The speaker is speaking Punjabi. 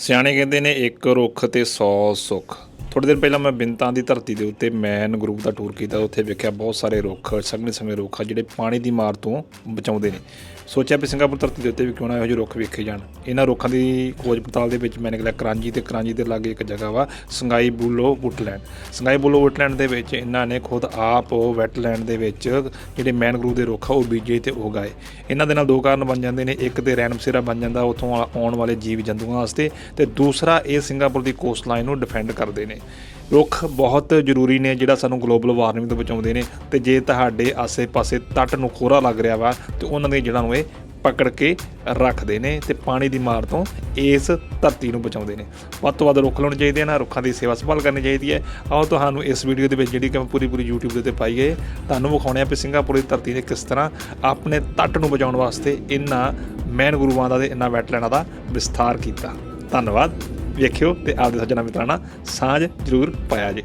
ਸਿਆਣੇ ਕਹਿੰਦੇ ਨੇ ਇੱਕ ਰੁੱਖ ਤੇ 100 ਸੁੱਖ। ਥੋੜੇ ਦਿਨ ਪਹਿਲਾਂ ਮੈਂ ਬਿੰਤਾਂ ਦੀ ਧਰਤੀ ਦੇ ਉੱਤੇ ਮੈਨ ਗਰੁੱਪ ਦਾ ਟੂਰ ਕੀਤਾ, ਉੱਥੇ ਵੇਖਿਆ ਬਹੁਤ ਸਾਰੇ ਰੁੱਖ, ਸੰਘਣੇ ਸੰਘਣੇ ਰੁੱਖ ਆ ਜਿਹੜੇ ਪਾਣੀ ਦੀ ਮਾਰ ਤੋਂ ਬਚਾਉਂਦੇ ਨੇ। ਸੋਚਿਆ ਵੀ ਸਿੰਗਾਪੁਰ ਧਰਤੀ ਦੇ ਉੱਤੇ ਵੀ ਕਿਉਂ ਨਾ ਇਹੋ ਜਿਹੇ ਰੁੱਖ ਵੇਖੇ ਜਾਣ। ਇਹਨਾਂ ਰੁੱਖਾਂ ਦੀ ਖੋਜ ਪੜਤਾਲ ਦੇ ਵਿੱਚ ਮੈਂ ਕਿਹਾ ਕਰਾਂਜੀ ਤੇ ਕਰਾਂਜੀ ਦੇ ਲਾਗੇ ਇੱਕ ਜਗ੍ਹਾ ਵਾ ਸੰਗਾਈ ਬੂਲੋ ਵੁੱਟਲੈਂਡ। ਸੰਗਾਈ ਬੂਲੋ ਵੁੱਟਲੈਂਡ ਦੇ ਵਿੱਚ ਇਹਨਾਂ ਨੇ ਖੁਦ ਆਪ ਉਹ ਵੈਟਲੈਂਡ ਦੇ ਵਿੱਚ ਜਿਹੜੇ ਮੈਨਗਰੂਵ ਦੇ ਰੁੱਖ ਆ, ਉਹ ਬੀਜੇ ਤੇ ਉਗਾਏ। ਇਹਨਾਂ ਦੇ ਨਾਲ ਦੋ ਕਾਰਨ ਬਣ ਜਾਂਦੇ ਨੇ, ਇੱਕ ਤੇ ਰਹਿਣ ਬਸੇਰਾ ਬਣ ਜਾਂਦਾ, ਉੱਥੋਂ ਆ- ਆਉਣ ਵਾਲੇ ਜੀਵ ਜੰਤੂਆਂ ਵਾਸਤੇ ਤੇ ਦੂਸਰਾ ਇਹ ਸਿੰਗਾਪੁਰ ਦੀ ਕੋਸਟ ਲਾਈਨ ਨੂੰ ਡਿਫੈਂਡ ਕਰਦੇ ਨੇ। ਰੁੱਖ ਬਹੁਤ ਜ਼ਰੂਰੀ ਨੇ ਜਿਹੜਾ ਸਾਨੂੰ ਗਲੋਬਲ ਵਾਰਮਿੰਗ ਤੋਂ ਬਚਾਉਂਦੇ ਨੇ ਤੇ ਜੇ ਤੁਹਾਡੇ ਆਸੇ-ਪਾਸੇ ਤੱਟ ਨੂੰ ਖੋਰਾ ਲੱਗ ਰਿਹਾ ਵਾ ਤੇ ਉਹਨਾਂ ਦੀਆਂ ਜੜ੍ਹਾਂ ਨੂੰ ਇਹ ਪਕੜ ਕੇ ਰੱਖਦੇ ਨੇ ਤੇ ਪਾਣੀ ਦੀ ਮਾਰ ਤੋਂ ਇਸ ਧਰਤੀ ਨੂੰ ਬਚਾਉਂਦੇ ਨੇ। ਵੱਧ ਤੋਂ ਵੱਧ ਰੁੱਖ ਲਾਉਣੇ ਚਾਹੀਦੇ ਨੇ ਰੁੱਖਾਂ ਦੀ ਸੇਵਾ ਸੰਭਾਲ ਕਰਨੀ ਚਾਹੀਦੀ ਹੈ। ਆਓ ਤੁਹਾਨੂੰ ਇਸ ਵੀਡੀਓ ਦੇ ਵਿੱਚ ਜਿਹੜੀ ਕਿ ਮੈਂ ਪੂਰੀ ਪੂਰੀ YouTube ਦੇ ਉੱਤੇ ਪਾਈ ਹੈ, ਤੁਹਾਨੂੰ ਵਿਖਾਉਣੇ ਆ ਕਿ ਸਿੰਗਾਪੁਰ ਦੀ ਧਰਤੀ ਨੇ ਕਿਸ ਤਰ੍ਹਾਂ ਆਪਣੇ ਤੱਟ ਨੂੰ ਬਚਾਉਣ ਵਾਸਤੇ ਇਹਨਾਂ ਮੈਨ ਗੁਰੂਆਂ ਦਾ ਤੇ ਇਹਨਾਂ ਵੈਟਲੈਂਡਾਂ ਦਾ ਵਿਸਥਾਰ ਕੀਤਾ। ਧੰਨਵਾਦ। ਵੇਖਿਓ ਤੇ ਆਪਦੇ ਸੱਜਣਾ ਮਿੱਤਰਾਂ ਨਾਲ ਸਾਂਝ ਜ਼ਰੂਰ ਪਾਇਆ ਜੇ।